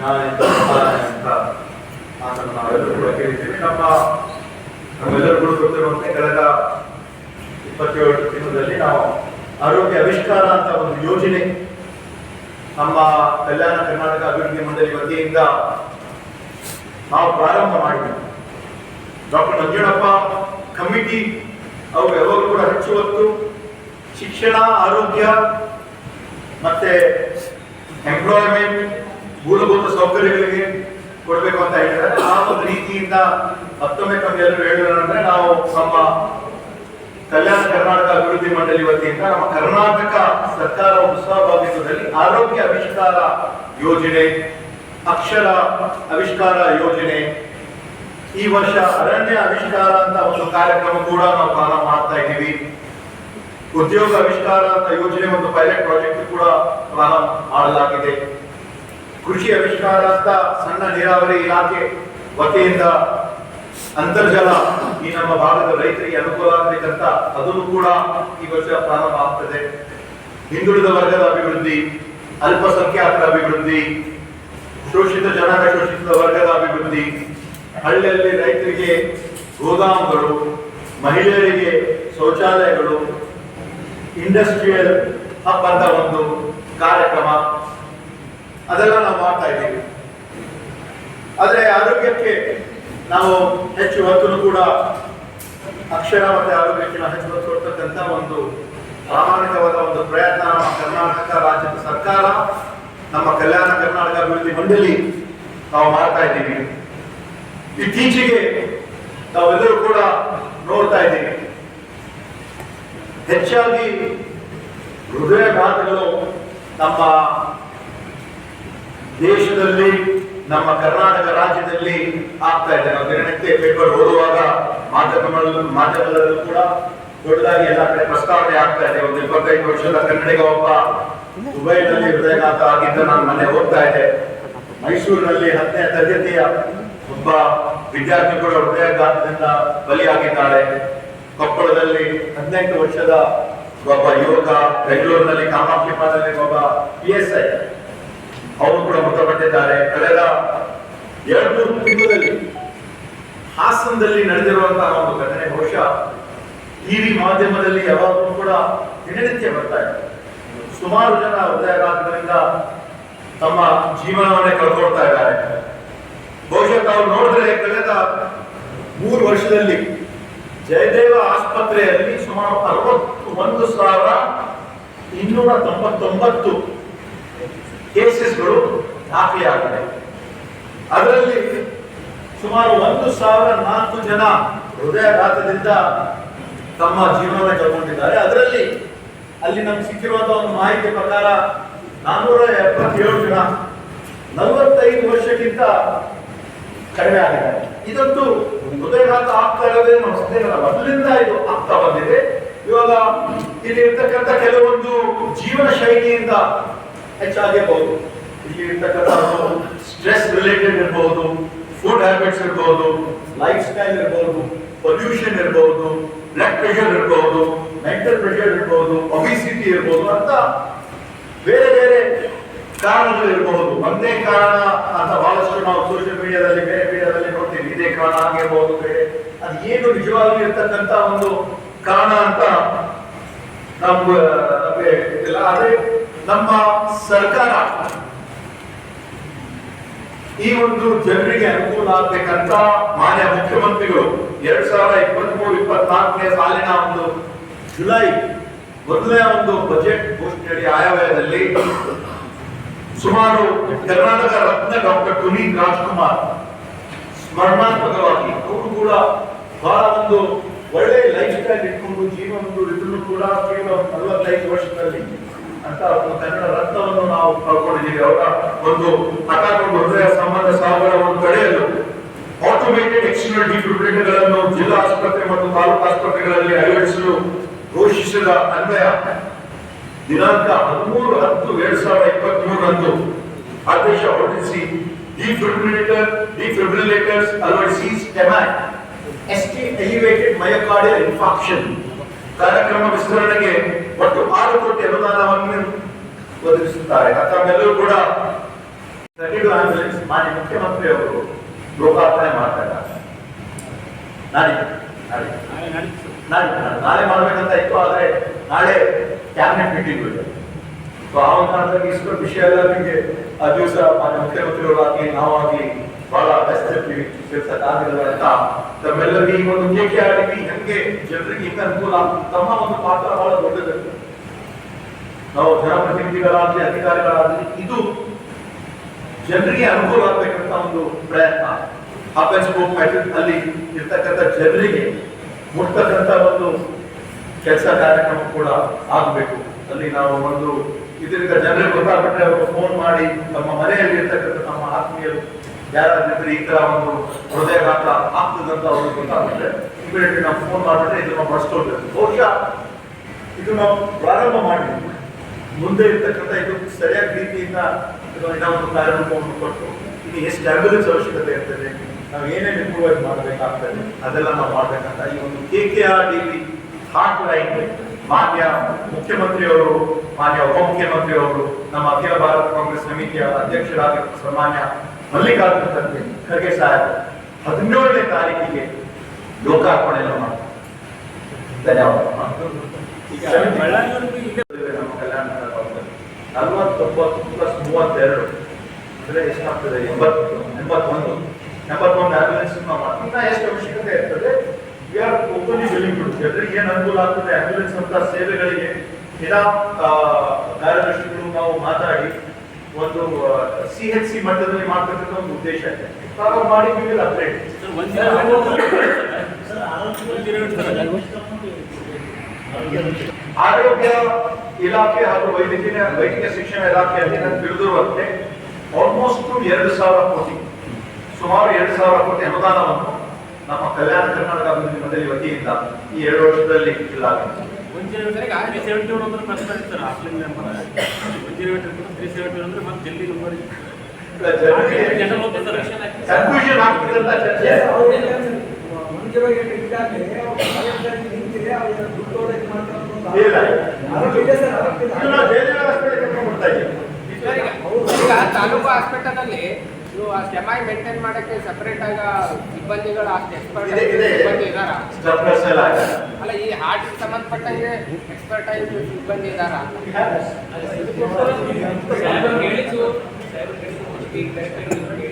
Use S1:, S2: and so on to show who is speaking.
S1: ಎಂತ ಮಾತನ್ನು ನಾವೆಲ್ಲರೂ ಕೂಡ ಕೇಳಿದ್ದೀವಿ ನಮ್ಮ ನಮ್ಮೆಲ್ಲರಿಗೂ ಗೊತ್ತಿರುವಂತೆ ಕಳೆದ ಇಪ್ಪತ್ತೇಳು ದಿನದಲ್ಲಿ ನಾವು ಆರೋಗ್ಯ ಆವಿಷ್ಕಾರ ಅಂತ ಒಂದು ಯೋಜನೆ ನಮ್ಮ ಕಲ್ಯಾಣ ಕರ್ನಾಟಕ ಅಭಿವೃದ್ಧಿ ಮಂಡಳಿ ವತಿಯಿಂದ ನಾವು ಪ್ರಾರಂಭ ಮಾಡಿದ್ವಿ ಡಾಕ್ಟರ್ ನಂಜುಣಪ್ಪ ಕಮಿಟಿ ಅವರು ಯಾವಾಗಲೂ ಕೂಡ ಹೆಚ್ಚು ಹೊತ್ತು ಶಿಕ್ಷಣ ಆರೋಗ್ಯ ಮತ್ತೆ ಎಂಪ್ಲಾಯ್ಮೆಂಟ್ ಮೂಲಭೂತ ಸೌಕರ್ಯಗಳಿಗೆ ಕೊಡಬೇಕು ಅಂತ ಹೇಳಿದ್ರೆ ಆ ಒಂದು ರೀತಿಯಿಂದ ಮತ್ತೊಮ್ಮೆ ತಮ್ಮೆಲ್ಲರೂ ಹೇಳೋದಂದ್ರೆ ನಾವು ನಮ್ಮ ಕಲ್ಯಾಣ ಕರ್ನಾಟಕ ಅಭಿವೃದ್ಧಿ ಮಂಡಳಿ ವತಿಯಿಂದ ನಮ್ಮ ಕರ್ನಾಟಕ ಸರ್ಕಾರ ಉತ್ಸಾಹಭಾಗಿತ್ವದಲ್ಲಿ ಆರೋಗ್ಯ ಅವಿಷ್ಕಾರ ಯೋಜನೆ, ಅಕ್ಷರ ಅವಿಷ್ಕಾರ ಯೋಜನೆ, ಈ ವರ್ಷ ಅರಣ್ಯ ಅವಿಷ್ಕಾರ ಅಂತ ಒಂದು ಕಾರ್ಯಕ್ರಮ ಕೂಡ ನಾವು ಪ್ರಾರಂಭ ಮಾಡ್ತಾ ಇದ್ದೀವಿ. ಉದ್ಯೋಗ ಆವಿಷ್ಕಾರ ಅಂತ ಯೋಜನೆ ಒಂದು ಪೈಲಟ್ ಪ್ರಾಜೆಕ್ಟ್ ಕೂಡ ಪ್ರಾರಂಭ ಮಾಡಲಾಗಿದೆ. ಕೃಷಿ ಆವಿಷ್ಕಾರ ಅಂತ ಸಣ್ಣ ನೀರಾವರಿ ಇಲಾಖೆ ವತಿಯಿಂದ ಅಂತರ್ಜಲ ಈ ನಮ್ಮ ಭಾಗದ ರೈತರಿಗೆ ಅನುಕೂಲ ಆಗಬೇಕಂತ ಅದನ್ನು ಕೂಡ ಈ ವರ್ಷ ಪ್ರಾರಂಭ ಆಗ್ತದೆ. ಹಿಂದುಳಿದ ವರ್ಗದ ಅಭಿವೃದ್ಧಿ, ಅಲ್ಪಸಂಖ್ಯಾತರ ಅಭಿವೃದ್ಧಿ, ಶೋಷಿತ ಜನರ ಶೋಷಿತ ವರ್ಗದ ಅಭಿವೃದ್ಧಿ, ಹಳ್ಳಿಯಲ್ಲಿ ರೈತರಿಗೆ ಗೋದಾಮುಗಳು, ಮಹಿಳೆಯರಿಗೆ ಶೌಚಾಲಯಗಳು ಇಂಡಸ್ಟ್ರಿಯಲ್ ಹಬ್ ಅಂತ ಒಂದು ಕಾರ್ಯಕ್ರಮ. ಅದೆಲ್ಲ ನಾವು ಮಾಡ್ತಾ ಇದ್ದೀವಿ. ಆದ್ರೆ ಆರೋಗ್ಯಕ್ಕೆ ನಾವು ಹೆಚ್ಚು ಹೊತ್ತು ಕೂಡ ಅಕ್ಷರ ಮತ್ತೆ ಆರೋಗ್ಯಕ್ಕೆ ನಾವು ಹೆಚ್ಚು ಹೊತ್ತು ಕೊಡ್ತಕ್ಕಂಥ ಒಂದು ಪ್ರಾಮಾಣಿಕವಾದ ಒಂದು ಪ್ರಯತ್ನ ನಮ್ಮ ಕರ್ನಾಟಕ ರಾಜ್ಯದ ಸರ್ಕಾರ, ನಮ್ಮ ಕಲ್ಯಾಣ ಕರ್ನಾಟಕ ಅಭಿವೃದ್ಧಿ ಮಂಡಳಿ ನಾವು ಮಾಡ್ತಾ ಇದ್ದೀವಿ. ಇತ್ತೀಚೆಗೆ ನಾವೆಲ್ಲರೂ ಕೂಡ ನೋಡ್ತಾ ಇದ್ದೀವಿ. ಹೆಚ್ಚಾಗಿ ಹೃದಯಘಾತಗಳು ನಮ್ಮ ದೇಶದಲ್ಲಿ, ನಮ್ಮ ಕರ್ನಾಟಕ ರಾಜ್ಯದಲ್ಲಿ ಆಗ್ತಾ ಇದೆ. ನಾವು ದಿನನಿತ್ಯ ಪೇಪರ್ ಓದುವಾಗ ಮಾಧ್ಯಮಗಳಲ್ಲೂ ಮಾಧ್ಯಮದಲ್ಲೂ ಕೂಡ ದೊಡ್ಡದಾಗಿ ಎಲ್ಲ ಕಡೆ ಪ್ರಸ್ತಾವನೆ ಆಗ್ತಾ ಇದೆ. ಒಂದು ಇಪ್ಪತ್ತೈದು ವರ್ಷದ ಕನ್ನಡಿಗ ಒಬ್ಬ ದುಬೈನಲ್ಲಿ ಹೃದಯಘಾತ ಆಗಿದ್ದ ನಾನು ಮನೆ ಹೋಗ್ತಾ ಇದ್ದೆ. ಮೈಸೂರಿನಲ್ಲಿ ಹತ್ತನೇ ತರಗತಿಯ ಒಬ್ಬ ವಿದ್ಯಾರ್ಥಿ ಕೂಡ ಹೃದಯಾಘಾತದಿಂದ ಬಲಿಯಾಗಿದ್ದಾಳೆ. ಕೊಪ್ಪಳದಲ್ಲಿ ಹದಿನೆಂಟು ವರ್ಷದ ಒಬ್ಬ ಯುವಕ, ಬೆಂಗಳೂರಿನಲ್ಲಿ ಕಾಮಾಕ್ಷಿಪಾದಲ್ಲಿ ಒಬ್ಬ ಪಿ ಎಸ್ ಐ ಅವರು ಕೂಡ ಮೃತಪಟ್ಟಿದ್ದಾರೆ ಕಳೆದ ಎರಡು ಮೂರು ತಿಂಗಳಲ್ಲಿ ಹಾಸನದಲ್ಲಿ ನಡೆದಿರುವಂತಹ ಒಂದು ಘಟನೆ, ಬಹುಶಃ ಟಿವಿ ಮಾಧ್ಯಮದಲ್ಲಿ ಯಾವಾಗಲೂ ಕೂಡ ದಿನನಿತ್ಯ ಬರ್ತಾ ಇದೆ. ಸುಮಾರು ಜನ ಹೃದಯಾಘಾತದಿಂದ ತಮ್ಮ ಜೀವನವನ್ನೇ ಕಳ್ಕೊಳ್ತಾ ಇದ್ದಾರೆ. ಬಹುಶಃ ತಾವು ನೋಡಿದ್ರೆ ಕಳೆದ ಮೂರು ವರ್ಷದಲ್ಲಿ ಜಯದೇವ ಆಸ್ಪತ್ರೆಯಲ್ಲಿ ಸುಮಾರು ಅರವತ್ತು ಒಂದು ಸಾವಿರ ಇನ್ನೂರ ತೊಂಬತ್ತೊಂಬತ್ತು ಕೇಸಸ್ಗಳು ದಾಖಲೆಯಾಗಿದೆ ಅದರಲ್ಲಿ ಸುಮಾರು ಒಂದು ಸಾವಿರ ನಾಲ್ಕು ಜನ ಹೃದಯಾಘಾತದಿಂದ ತಮ್ಮ ಜೀವನವನ್ನು ಕಳ್ಕೊಂಡಿದ್ದಾರೆ. ಅದರಲ್ಲಿ ಅಲ್ಲಿ ನಮ್ಗೆ ಸಿಕ್ಕಿರುವಂತಹ ಒಂದು ಮಾಹಿತಿ ಪ್ರಕಾರ ನಾನ್ನೂರ ಎಪ್ಪತ್ತೇಳು ಜನ ನಲವತ್ತೈದು ವರ್ಷಕ್ಕಿಂತ ಕಡಿಮೆ ಆಗಿದೆ ಇದಂತೂ ಹೃದಯಾಘಾತ ಆಗ್ತಾ ಇರೋದೇ ನಮ್ಮ ಸಂದೇಹ ಮೊದಲಿಂದ ಇದು ಆಗ್ತಾ ಬಂದಿದೆ. ಇವಾಗ ಇಲ್ಲಿ ಇರ್ತಕ್ಕಂಥ ಕೆಲವೊಂದು ಜೀವನ ಶೈಲಿಯಿಂದ ಹೆಚ್ಚಾಗಿರ್ಬೋದು. ಇಲ್ಲಿ ಇರ್ತಕ್ಕಂಥ ಸ್ಟ್ರೆಸ್ ರಿಲೇಟೆಡ್ ಇರ್ಬೋದು ಫುಡ್ ಹ್ಯಾಬಿಟ್ಸ್ ಇರ್ಬೋದು ಲೈಫ್ ಸ್ಟೈಲ್ ಇರ್ಬೋದು ಪೊಲ್ಯೂಷನ್ ಇರ್ಬೋದು ಬ್ಲಡ್ ಪ್ರೆಷರ್ ಇರ್ಬೋದು ಮೆಂಟಲ್ ಪ್ರೆಷರ್ ಇರ್ಬೋದು ಒಬಿಸಿಟಿ ಇರ್ಬೋದು ಅಂತ ಬೇರೆ ಬೇರೆ ಕಾರಣಗಳು ಇರಬಹುದು ಒಂದೇ ಕಾರಣ ಅಂತ ಬಹಳಷ್ಟು ನಾವು ಸೋಷಿಯಲ್ ಮೀಡಿಯಾದಲ್ಲಿ ಬೇರೆ ಮೀಡಿಯಾದಲ್ಲಿ ನೋಡ್ತೀವಿ. ಇದೇ ಕಾರಣ ಆಗಿರ್ಬೋದು, ಬೇರೆ. ಅದು ಏನು ನಿಜವಾಗ್ಲೂ ಇರ್ತಕ್ಕಂಥ ಒಂದು ಕಾರಣ ಅಂತ ನಮ್ಗೆ ಆದ್ರೆ ನಮ್ಮ ಸರ್ಕಾರ ಈ ಒಂದು ಜನರಿಗೆ ಅನುಕೂಲ ಆಗ್ಬೇಕಂತ ಮಾನ್ಯ ಮುಖ್ಯಮಂತ್ರಿಗಳು ಎರಡ್ ಸಾವಿರದ ಇಪ್ಪತ್ತ್ ಮೂರು ಇಪ್ಪತ್ನಾಲ್ಕನೇ ಸಾಲಿನ ಒಂದು ಜುಲೈ ಮೊದಲನೇ ಒಂದು ಬಜೆಟ್ ಘೋಷಣೆಯಡಿ ಆಯವ್ಯಯದಲ್ಲಿ ಸುಮಾರು ಕರ್ನಾಟಕ ರತ್ನ ಡಾಕ್ಟರ್ ಪುನೀತ್ ರಾಜ್ಕುಮಾರ್ ಸ್ಮರಣಾತ್ಮಕವಾಗಿ ಅವರು ಕೂಡ ಬಹಳ ಒಂದು ಒಳ್ಳೆ ಲೈಫ್ ಸ್ಟೈಲ್ ಇಟ್ಕೊಂಡು ಜೀವನ ಕೂಡ ಕೇವಲ ನಲವತ್ತೈದು ವರ್ಷದಲ್ಲಿ ಅಂತ ಒಂದು ಕನ್ನಡ ರತ್ನವನ್ನು ನಾವು ಕಳ್ಕೊಂಡಿದ್ದೀವಿ. ಅವರ ಒಂದು ಹಠಾತ್ ಹೃದಯ ಸಂಬಂಧ ಸಾವುಗಳನ್ನು ತಡೆಯಲು ಆಟೋಮೇಟೆಡ್ ಎಕ್ಸ್ಟರ್ನಲ್ ಡಿಫಿಬ್ರಿಲೇಟರ್ಗಳನ್ನು ಜಿಲ್ಲಾ ಆಸ್ಪತ್ರೆ ಮತ್ತು ತಾಲೂಕು ಆಸ್ಪತ್ರೆಗಳಲ್ಲಿ ಅಳವಡಿಸಲು ಘೋಷಿಸಿದ ಅನ್ವಯ, ದಿನಾಂಕ ಹದಿಮೂರು ಹತ್ತು ಎರಡ್ ಸಾವಿರದ ಇಪ್ಪತ್ತ್ ಮೂರರಂದು ಆದೇಶ ಹೊರಡಿಸಿ ಡಿಫಿಬ್ರಿಲೇಟರ್ ಡಿಫಿಬ್ರಿಲೇಟರ್ಸ್ ಅಳವಡಿಸಿ STEMI ST elevated myocardial infarction ಕಾರ್ಯಕ್ರಮ ವಿಸ್ತರಣೆಗೆ ಒಟ್ಟು ಆರು ಕೋಟಿ ಅನುದಾನವನ್ನು ಒದಗಿಸುತ್ತಾರೆ. ತಮ್ಮೆಲ್ಲರೂ ಕೂಡ ಆಂಬ್ಯುಲೆನ್ಸ್ ಮಾನ್ಯ ಮುಖ್ಯಮಂತ್ರಿ ಅವರು ಲೋಕಾರ್ಪಣೆ ಮಾಡ್ತಾ ಇದ್ದಾರೆ. ನಾಡಿದ್ದು ನಾಡಿದ್ದು ನಾಳೆ ಮಾಡಬೇಕಂತ ಇತ್ತು, ಆದ್ರೆ ನಾಳೆ ಕ್ಯಾಬಿನೆಟ್ ಮೀಟಿಂಗ್ ಇದೆ. ಆ ಒಂದು ಕಾರಣದಲ್ಲಿ ಇಷ್ಟು ವಿಷಯ ಎಲ್ಲ ನಿಮಗೆ ಆ ದಿವಸ ಮಾನ್ಯ ಮುಖ್ಯಮಂತ್ರಿಗಳು ಆಗ್ಲಿ ನಾವಾಗ್ಲಿ ಬಹಳ ಬೆಸ್ತಿರ್ತೀವಿ ತಿಳಿಸಕ್ಕಾಗಿಲ್ಲ ಅಂತ ಈ ಒಂದು ಕೆ ಕೆ ಹೆಂಗೆ ಜನರಿಗೆ ಅನುಕೂಲ ಆಗ್ತದೆ? ತಮ್ಮ ಒಂದು ಪಾತ್ರ ಬಹಳ ದೊಡ್ಡದಿರ್ತದೆ ನಾವು ಜನಪ್ರತಿನಿಧಿಗಳಾಗ್ಲಿ, ಅಧಿಕಾರಿಗಳಾಗ್ಲಿ, ಇದು ಜನರಿಗೆ ಅನುಕೂಲ ಆಗ್ಬೇಕಂತ ಒಂದು ಪ್ರಯತ್ನ. ಅಂಡ್ ಅಲ್ಲಿ ಇರ್ತಕ್ಕಂಥ ಜನರಿಗೆ ಮುಟ್ತಕ್ಕಂಥ ಒಂದು ಕೆಲಸ ಕಾರ್ಯಕ್ರಮ ಕೂಡ ಆಗಬೇಕು. ಅಲ್ಲಿ ನಾವು ಒಂದು ಇದರಿಂದ ಜನರಿಗೆ ಗೊತ್ತಾಗ್ಬಿಟ್ರೆ ಅವರು ಫೋನ್ ಮಾಡಿ ತಮ್ಮ ಮನೆಯಲ್ಲಿ ಇರ್ತಕ್ಕಂಥ ನಮ್ಮ ಆತ್ಮೀಯರು ಯಾರಾದ್ರೂ ಈ ತರ ಒಂದು ಹೃದಯಘಾತ ಆಗ್ತದಂತ ಅವ್ರಿಗೆ ಗೊತ್ತಾಗುತ್ತೆ. ಇಮಿಡಿಯೇಟ್ಲಿ ನಾವು ಫೋನ್ ಮಾಡಿದ್ರೆ ಇದನ್ನ ಬಳಸ್ಕೊಳ್ಬೇಕು ಬಹುಶಃ ಇದು ನಾವು ಪ್ರಾರಂಭ ಮಾಡಿ. ಮುಂದೆ ಇರ್ತಕ್ಕಂಥ ಇದು ಸರಿಯಾದ ರೀತಿಯಿಂದ ಇದನ್ನ ಒಂದು ಕಾರ್ಯರೂಪವನ್ನು ಕೊಟ್ಟು ಇದು ಎಷ್ಟು ಆಂಬ್ಯುಲೆನ್ಸ್ ಅವಶ್ಯಕತೆ ಇರ್ತದೆ, ನಾವು ಏನೇನು ಇಂಪ್ರೂವೈಸ್ ಮಾಡಬೇಕಾಗ್ತದೆ, ಅದೆಲ್ಲ ನಾವು ಮಾಡ್ಬೇಕಂತ ಈ ಒಂದು K K R D B hot line ಮಾನ್ಯ ಮುಖ್ಯಮಂತ್ರಿಯವರು, ಮಾನ್ಯ ಉಪಮುಖ್ಯಮಂತ್ರಿಯವರು, ನಮ್ಮ ಅಖಿಲ ಭಾರತ ಕಾಂಗ್ರೆಸ್ ಸಮಿತಿಯ ಅಧ್ಯಕ್ಷರಾದ ಸನ್ಮಾನ್ಯ ಮಲ್ಲಿಕಾರ್ಜುನ ಖರ್ಗೆ ಖರ್ಗೆ ಸಾಹೇಬ್ ಹದಿನೇಳನೇ ತಾರೀಕಿಗೆ ಲೋಕಾರ್ಪಣೆಯನ್ನು ಮಾಡ್ತಾರೆ. ಧನ್ಯವಾದ. ನಮ್ಮ ಕಲ್ಯಾಣ ನಲವತ್ತೊಂಬತ್ತು ಪ್ಲಸ್ ಮೂವತ್ತೆರಡು ಅಂದ್ರೆ ಎಷ್ಟಾಗ್ತದೆ? ಎಂಬತ್ತು ಎಂಬತ್ತೊಂದು. ಎಂಬತ್ತೊಂದು ಆಂಬ್ಯುಲೆನ್ಸ್ ಮಾಡ್ತೀವಿ ಎಷ್ಟು ಅವಶ್ಯಕತೆ ಇರ್ತದೆ? We are openly billing to ಅಂದ್ರೆ ಏನು ಅನುಕೂಲ ಆಗ್ತದೆ? ಆಂಬ್ಯುಲೆನ್ಸ್ ಅಂತ ಸೇವೆಗಳಿಗೆ ದಿನ ಕಾರ್ಯದರ್ಶಿಗಳು ನಾವು ಮಾತಾಡಿ ಒಂದು ಸಿ ಎಚ್ ಸಿ ಮಟ್ಟದಲ್ಲಿ ಮಾಡ್ತಕ್ಕಂಥ ಒಂದು ಉದ್ದೇಶ ಇದೆ. ಪ್ರಾರಂಭ ಮಾಡಿ ವಿ ವಿಲ್ ಅಪ್ಡೇಟ್ ಆರೋಗ್ಯ ಇಲಾಖೆ ಹಾಗೂ ವೈದ್ಯಕೀಯ ವೈದ್ಯಕೀಯ ಶಿಕ್ಷಣ ಇಲಾಖೆಯಲ್ಲಿ ನಾನು ತಿಳಿದಿರುವಂತೆ ಆಲ್ಮೋಸ್ಟ್ ಎರಡು ಸಾವಿರ ಕೋಟಿ ಸುಮಾರು ಎರಡು ಸಾವಿರ ಕೋಟಿ ಅನುದಾನವನ್ನು ನಮ್ಮ ಕಲ್ಯಾಣ ಕರ್ನಾಟಕ ಅಭಿವೃದ್ಧಿ ಮಂಡಳಿ ವತಿಯಿಂದ ಈ ಎರಡು ವರ್ಷದಲ್ಲಿ ಇಲಾಖೆ
S2: ತ್ರೀ ಸೆವೆಂಟಿ ಅಂದ್ರೆ ಮತ್ತೆ ಜಲ್ದಿ ನಂಬರ್
S1: ಕನ್ಫ್ಯೂಷನ್ ಆಗ್ತದೆ ಅಂತ ಚರ್ಚೆ ಇಲ್ಲ
S3: ಈಗ ತಾಲೂಕು ಹಾಸ್ಪಿಟಲ್ ಅಲ್ಲಿ ಆ ಸ್ಟೆಮಾಯ್ ಮೇಂಟೈನ್ ಮಾಡಕ್ಕೆ ಸೆಪರೇಟ್ ಆಗ ಸಿಬ್ಬಂದಿಗಳು ಅಷ್ಟು ಎಕ್ಸ್ಪರ್ಟ್ ಸಿಬ್ಬಂದಿ ಇದಾರ ಅಲ್ಲ ಈ ಹಾರ್ಟ್ ಸಂಬಂಧಪಟ್ಟಂಗೆ ಎಕ್ಸ್ಪರ್ಟ್ ಆಗಿ ಸಿಬ್ಬಂದಿ ಇದಾರ
S1: be better than